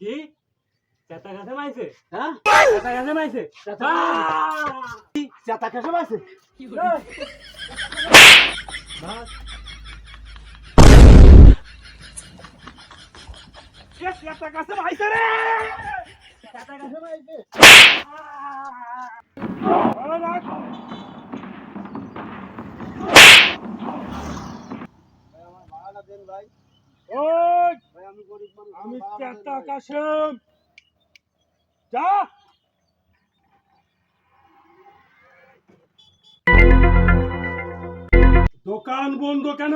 কি? চেতা কাছে মাইছে? হ্যাঁ? চেতা কাছে মাইছে? চেতা কাছে মাইছে? চেতা কাছে মাইছে রে! কাছে মাইছে। আমি যা দোকান বন্ধ কেন?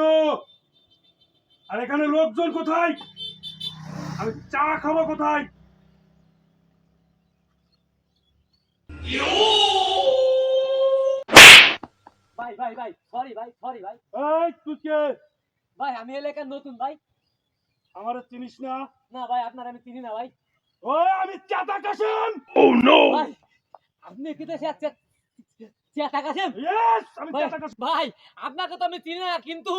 আর এখানে লোকজন কোথায়? আমি চা খাব কোথায়? ভাই সরি ভাই সরি ভাই। এই তুই কে? ভাই আমি এলাকার নতুন ভাই। আমার চিনিস না? না ভাই আপনার আমি চিনি না ভাই। ওই আমি চেতা কাশেম ভাই আপনি কি তো চেতা কাছেন ইয়েস আমি চেতা কাশেম ভাই আপনাকে তো আমি চিনি না কিন্তু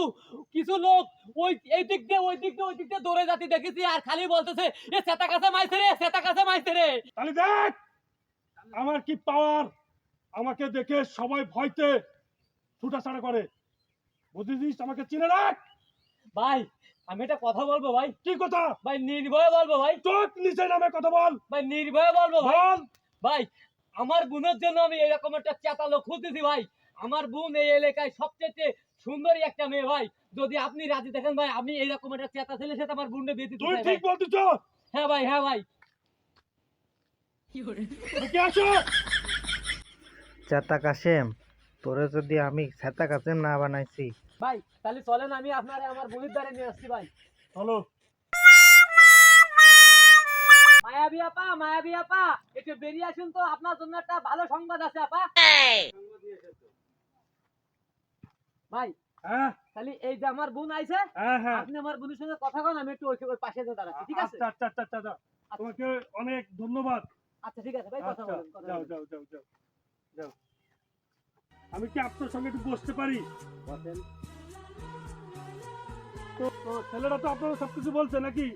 কিছু লোক ওই এই দিক দিয়ে ওই দিক দিয়ে ওই দিক দিয়ে দৌড়ে যাতে দেখেছি আর খালি বলতেছে এ চেতা কাছে মাইছে রে চেতা কাছে মাইছে রে। তাহলে দেখ আমার কি পাওয়ার আমাকে দেখে সবাই ভয়তে ছুটাছাড়া করে। বুঝেছিস আমাকে চিনে রাখ। ভাই আমি এটা কথা বলব ভাই? কি কথা? ভাই নির্ভয়ে বলব ভাই। চোখ নিচে নামে কথা বল। ভাই নির্ভয়ে বলব ভাই। বল। ভাই আমার বোনের জন্য আমি এরকম একটা চেতা লোক খুঁজতেছি ভাই। আমার বোন এই এলাকায় সবচেয়ে সুন্দরী একটা মেয়ে ভাই। যদি আপনি রাজি দেখেন ভাই আমি এইরকম একটা চেতা ছেলে সাথে আমার বোনকে বিয়ে দিতে তুই ঠিক। বলতেছ? হ্যাঁ ভাই হ্যাঁ ভাই। কে আসো চেতা কাশেম। তোরে যদি আমি চেতা কাশেম না বানাইছি। ভাই তাহলে চলেন আমি আপনারে আমার বোনের দ্বারে নিয়ে আসছি ভাই। চলো। মায়াবী আপা মায়াবী আপা একটু বেরিয়ে আসুন তো আপনার জন্য একটা ভালো সংবাদ আছে আপা। ভাই হ্যাঁ? তাহলে এই যে আমার বোন আইছে হ্যাঁ হ্যাঁ। আপনি আমার বোনের সঙ্গে কথা কন আমি একটু ওই পাশে যে দাঁড়াচ্ছি ঠিক আছে? আচ্ছা আচ্ছা আচ্ছা আচ্ছা, আচ্ছা। তোমাকে অনেক ধন্যবাদ। আচ্ছা ঠিক আছে ভাই কথা আচ্ছা বলেন যাও যাও যাও যাও যাও। আমি কি আপনার সঙ্গে একটু বসতে পারি? বসেন। তো তো ছেলেটা তো আপনারা সবকিছু বলছে নাকি?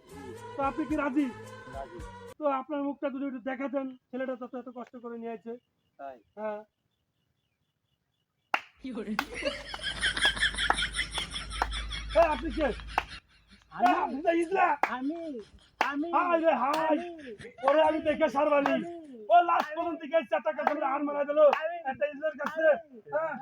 তো আপনি কি রাজি? তো আপনার মুখটা যদি একটু দেখাতেন ছেলেটা তো এত কষ্ট করে নিয়ে আছে তাই। হ্যাঁ। কে আপনি আমি আমি হাই রে হাই ওরে আমি দেখে সারবানি। ও লাস্ট পর্যন্ত দিকে চারটা কাছে আর মারা দিল। একটা ইজলার কাছে হ্যাঁ।